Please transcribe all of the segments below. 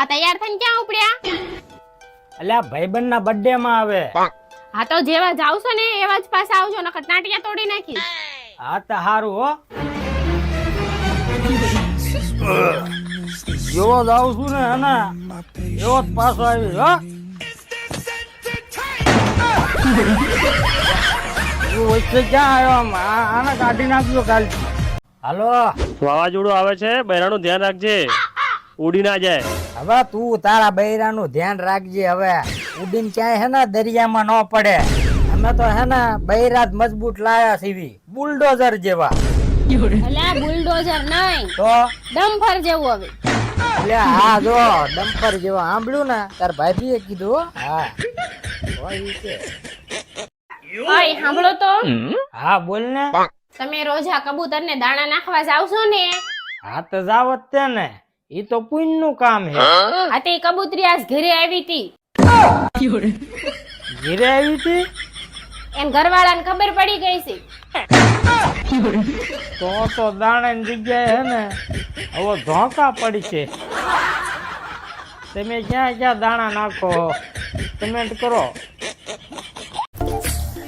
આ તૈયાર થઈને ક્યાં ઉપડ્યા? અલ્યા ભાઈબંધ ના બર્થડે માં આવે. હા તો જેવા જાવશો ને એવા જ પાછા આવજો નકર ટાંટિયા તોડી નાખી હા તો હારું હો. જેવો જ છું ને એના એવો જ પાછો આવી હો. વચ્ચે ક્યાં આવ્યો આમ? આ- આને કાઢી નાખજો કાલ હાલો. વાવાઝોડું આવે છે બૈરાનું ધ્યાન રાખજે. ઉડી ના જાય. હવે તું તારા બૈરાનું ધ્યાન રાખજે હવે. ઉડીન ક્યાંય હે ને દરિયામાં ન પડે. અમે તો હે ને બૈરા જ મજબૂત લાયા સીવી. બુલડોઝર જેવા. અલ્યા બુલડોઝર નહીં. તો? ડમ્ફર જેવું હવે. એટલે હા જો ડમ્પર જેવો. સાંભળ્યું ને? તાર ભાભીએ કીધું. હો. હા હોય છે. ઓય સાંભળો તો. હા બોલ ને. તમે રોજ આ કબૂતર ને દાણા નાખવા જાવશો ને? હા તો જાવ જ તે ને. ઈ તો પુણ્યનું કામ હે. આ તે કબૂતરી આજ ઘરે આવી હતી ઘરે આવી હતી એમ ઘરવાળાને ખબર પડી ગઈ છે. તો તો દાણાની જગ્યાએ હે ને હવે ધોકા પડી છે. તમે ક્યાં ક્યાં દાણા નાખો? કમેન્ટ કરો.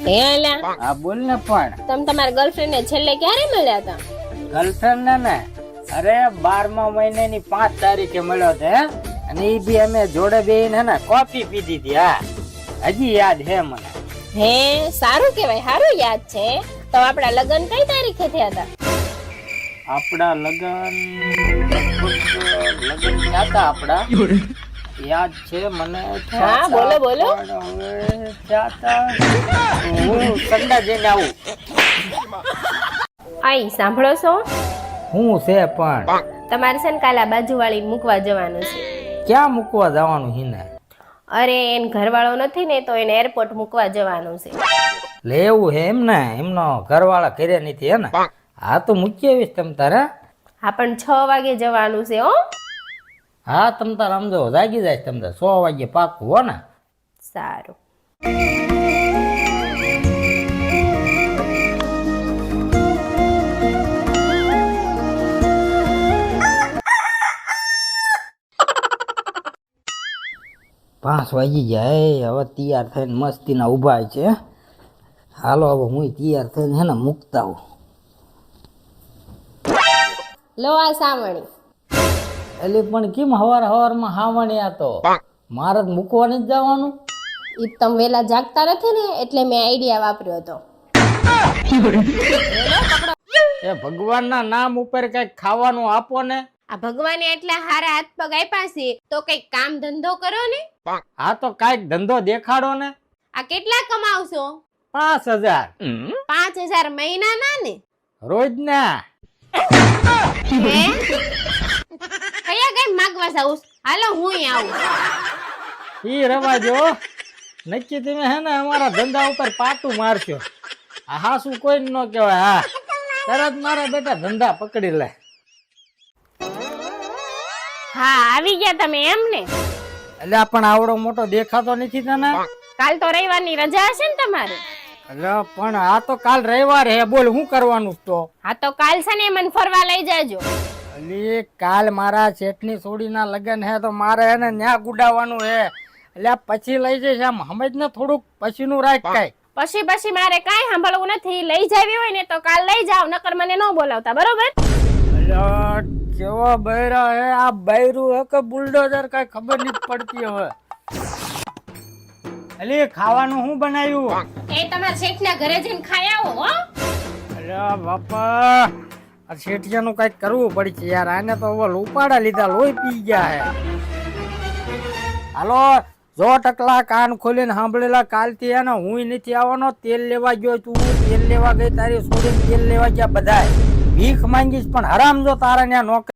હેલા હા બોલ ને પણ. તમે તમારા ગર્લફ્રેન્ડ ને છેલ્લે ક્યારે મળ્યા હતા ગર્લફ્રેન્ડ ને ને. અરે બારમા મહિનાની પાંચ તારીખે મળ્યો છે અને એ બી અમે જોડે બેહીને ને કોફી પીધી હતી હા. હજી યાદ હે મને. હે સારું કેવાય સારું યાદ છે. તો આપણા લગ્ન કઈ તારીખે થયા હતા? આપણા લગન લગન થયા હતા આપણા. યાદ છે મને? હા, બોલો, બોલો. હવે થયા હતા. હું સંડા જઈને આવું. આઈ સાંભળો છો? હું છે પણ? તમારે છે ને કાલે આ બાજુવાળી મૂકવા જવાનું છે. ક્યાં મૂકવા જવાનું હિના અરે એન ઘરવાળો નથી ને તો એને એરપોર્ટ મૂકવા જવાનું છે. લેવું હે એમ ને? એમનો ઘરવાળા કર્યા નથી હે ને? હા. તો મૂકી આવીશ તમ તારે. હા પણ છ વાગે જવાનું છે હો. હા તમ તારે સમજો જાગી જાય તમ તારે. સો વાગે પાકું હો ને? સારું. પાંચ વાગી જાય. હવે તૈયાર થઈને મસ્તીના ઊભા છે. હાલો હવે હું તૈયાર થઈને હે ને મૂકતા હું લો આ સાવણી. એટલે પણ કેમ હવાર હવારમાં હાવણી આ તો? મારે જ મૂકવાની જવાનું. ઈ તમે વેલા જાગતા નથી ને એટલે મેં આઈડિયા વાપર્યો હતો. એ ભગવાનના નામ ઉપર કંઈક ખાવાનું આપો ને. આ ભગવાને એટલા હારા હાથ પગ આપ્યા છે તો કઈ કામ ધંધો કરો ને? આ તો કાઈક ધંધો દેખાડો ને. આ કેટલા કમાવશો? પાંચ હજાર. પાંચ હજાર મહિનાના ને? રોજ ના હે? કયા કઈ માગવા જાઉં? હાલો હું આવું. ઈ રવા જો નક્કી તમે હે ને અમારા ધંધા ઉપર પાટું મારશો. આ શું કોઈ ન કહેવાય હા. તરત મારા બેટા ધંધા પકડી લે. હા આવી ગયા તમે એમ ને એટલે પણ આવડો મોટો દેખાતો નથી તને? કાલ તો રવિવારની રજા હશે ને તમારે. એટલે પણ આ તો કાલ રવિવાર હે બોલ હું કરવાનું તો? હા તો કાલ છે ને મને ફરવા લઈ જાજો. એટલે કાલ મારા શેઠની સોડીના લગ્ન હે તો મારે એને ન્યા ગુડાવવાનું હે. એટલે પછી લઈ જઈશ આમ સમજ ને થોડુંક? પછીનું રાખ કાંઈ. પછી પછી મારે કઈ સાંભળવું નથી. લઈ જાવી હોય ને તો કાલ લઈ જાવ નકર મને ન બોલાવતા બરોબર? અલ્યા, કેવો બૈરા હે? આ બૈરું હે કે બુલડોઝર? કઈ ખબર નહીં પડતી હવે. અલી ખાવાનું શું બનાવ્યું? એ તમારા શેઠના ઘરે જઈને ખાઈ આવો હો. અલ્યા બાપા આ શેઠિયાનું કંઈક કરવું પડશે યાર. આને તો હવે ઉપાડા લીધા લોહી પી ગયા હે. હાલો જો ટકલા કાન ખોલીને સાંભળેલા કાલથી હે ને હું નથી આવવાનો તેલ લેવા ગયો તું તેલ લેવા ગઈ તારી છોડીને તેલ લેવા ગયા બધાય. ભીખ માંગીશ પણ હરામ જો તારા ત્યાં નોકરી